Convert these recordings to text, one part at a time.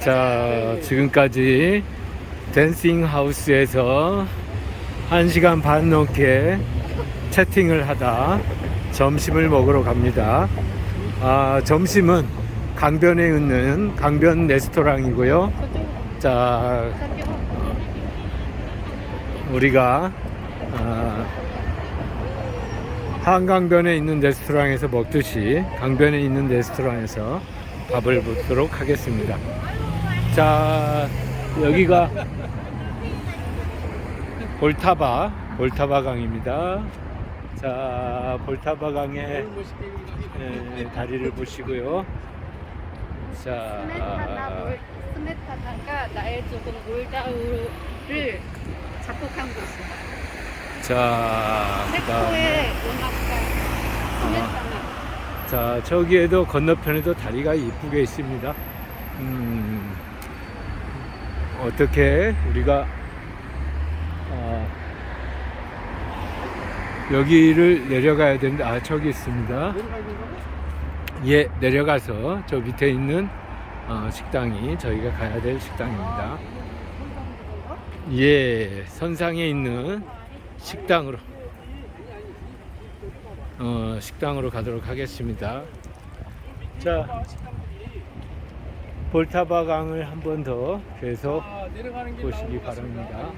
자, 지금까지 댄싱 하우스에서 1시간 반 넘게 채팅을 하다 점심을 먹으러 갑니다. 아, 점심은 강변에 있는 강변 레스토랑이고요. 자, 우리가 아, 한강변에 있는 레스토랑에서 먹듯이 강변에 있는 레스토랑에서 밥을 먹도록 하겠습니다. 자, 여기가 볼타바, 볼타바 강입니다. 자, 볼타바 강의 예, 다리를 보시고요. 자, 스메타나가 나의 조금 몰다우를 작곡한 곳이야. 자, 체코의 스메타나. 자, 저기에도 건너편에도 다리가 이쁘게 있습니다. 음, 어떻게 우리가 어, 여기를 내려가야 되는데 아 저기 있습니다. 예, 내려가서 저 밑에 있는 어, 식당이 저희가 가야 될 식당입니다. 예, 선상에 있는 식당으로 어, 식당으로 가도록 하겠습니다. 자, 볼타바 강을 한 번 더 계속 아, 보시기 바랍니다.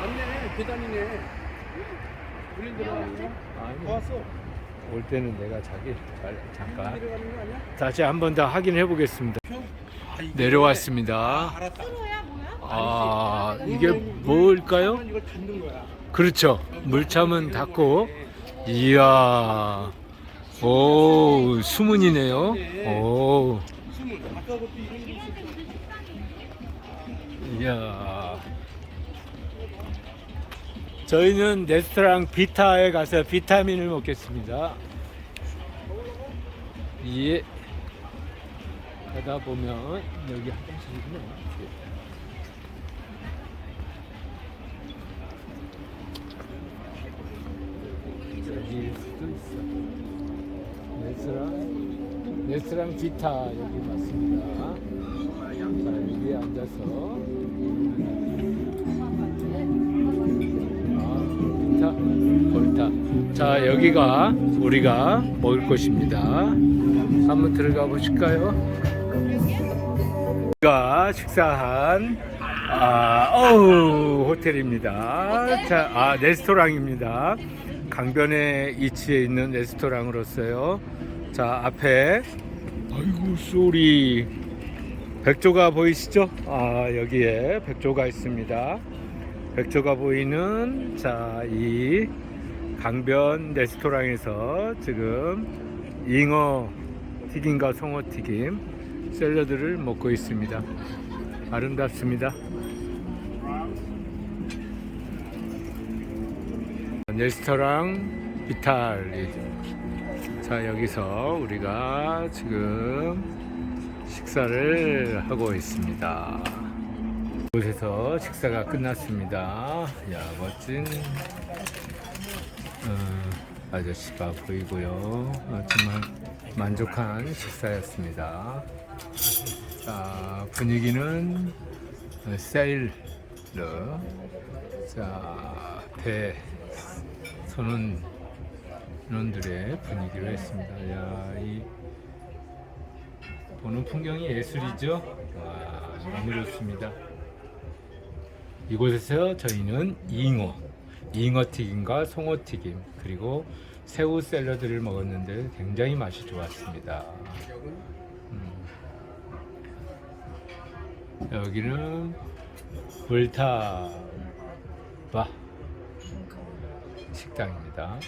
맞네, 계단이네. 우린 왔어. 올 때는 내가 자기 잘 잠깐? 다시 한 번 더 확인해 보겠습니다. 아, 내려왔습니다. 아, 알았다. 아, 이게 뭘까요? 그렇죠. 물참은 닫고 이야. 오, 수문이네요. 오. 이야. 저희는 레스토랑 비타에 가서 비타민을 먹겠습니다. 예. 가다 보면 여기 화장실이구나. 여기일 수도 있어. 레스토랑, 레스토랑 비타 여기 맞습니다. 자, 여기 앉아서 자, 볼타. 자, 여기가 우리가 먹을 곳입니다. 한번 들어가 보실까요? 우리가 식사한 아, 어우, 호텔입니다. 자, 아, 레스토랑입니다. 강변에 위치해 있는 레스토랑으로서요. 자, 앞에 아이고, 쏘리. 백조가 보이시죠? 아, 여기에 백조가 있습니다. 백조가 보이는 자, 이 강변 레스토랑에서 지금 잉어 튀김과 송어 튀김 샐러드를 먹고 있습니다. 아름답습니다. 레스토랑 비탈리. 자, 여기서 우리가 지금 식사를 하고 있습니다. 이곳에서 식사가 끝났습니다. 야 멋진 어, 아저씨가 보이고요. 어, 정말 만족한 식사였습니다. 자 분위기는 어, 세일러 자 배 선원 론들의 분위기로 했습니다. 야 이 보는 풍경이 예술이죠. 와, 너무 좋습니다. 이곳에서 저희는 잉어, 잉어 튀김과 송어 튀김 그리고 새우 샐러드를 먹었는데 굉장히 맛이 좋았습니다. 음. 여기는 불타바 식당입니다.